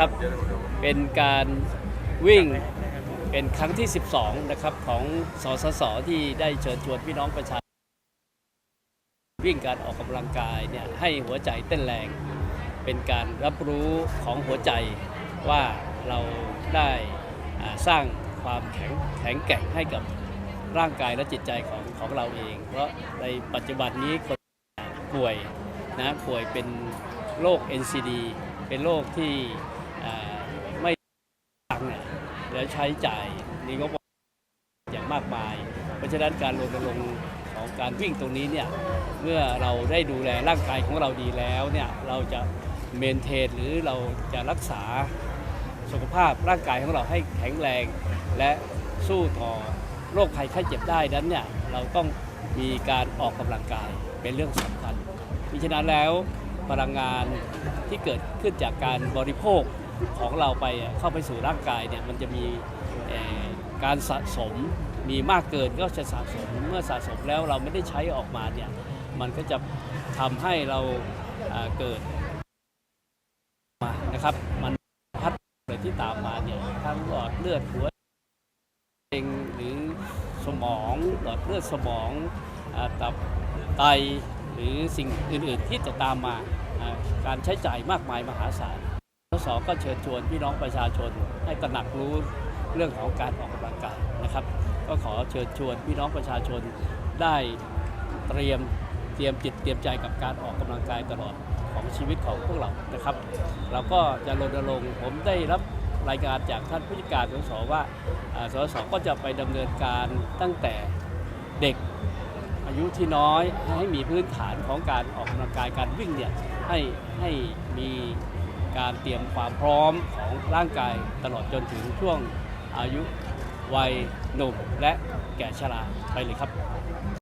นะครับ เป็นการวิ่งเป็นครั้งที่ 12 นะครับของสสสที่ได้เชิญชวนพี่น้องประชาชนวิ่งการออกกำลังกายเนี่ยให้หัวใจเต้นแรง เป็นการรับรู้ของหัวใจว่าเราได้สร้างความแข็งแข็งแกร่งให้กับร่างกายและจิตใจของของเราเอง เพราะในปัจจุบันนี้คนป่วยนะป่วยเป็นโรค NCD เป็นโรคที่ ไม่ตังค์เนี่ยแล้วใช้จ่ายนี่ก็อย่างมากมาย เพราะฉะนั้นการรณรงค์ของการวิ่งตรงนี้เนี่ยเมื่อเราได้ดูแลร่างกายของเราดีแล้วเนี่ยเราจะเมนเทนหรือเราจะรักษาสุขภาพร่างกายของเราให้แข็งแรง และสู้ต่อโรคภัยไข้เจ็บได้นั้นเนี่ยเราต้องมีการออกกำลังกายเป็นเรื่องสำคัญมิฉะนั้นแล้วพลังงานที่เกิดขึ้นจากการบริโภค ของเราไปเข้าไปสู่ร่างกายเนี่ยมันจะมีการสะสมมีมากเกินก็จะสะสมเมื่อสะสมแล้วเราไม่ได้ใช้ออกมาเนี่ยมันก็จะทำให้เราเกิดมานะครับมันพัดเลยที่ตามมาเนี่ยทั้งหลอดเลือดหัวเองหรือสมองหลอดเลือดสมองอตับไตหรือสิ่งอื่นๆที่จะตามมาการใช้จ่ายมากมายมหาศาล ทศก็เชิญชวนพี่น้องประชาชนให้ตระหนักรู้เรื่องของการออกกำลังกายนะครับ ก็ขอเชิญชวนพี่น้องประชาชนได้เตรียมเตรียมจิตเตรียมใจกับการออกกำลังกายตลอดของชีวิตของพวกเรานะครับ เราก็จะรณรงค์ผมได้รับรายงานจากท่านผู้จัดการสสว่าอ่าสสก็จะไปดำเนินการตั้งแต่เด็กอายุที่น้อยให้มีพื้นฐานของการออกกำลังกายการวิ่งเนี่ยให้ให้มี การเตรียมความพร้อมของร่างกายตลอดจนถึงช่วงอายุวัยหนุ่มและแก่ชราไปเลยครับ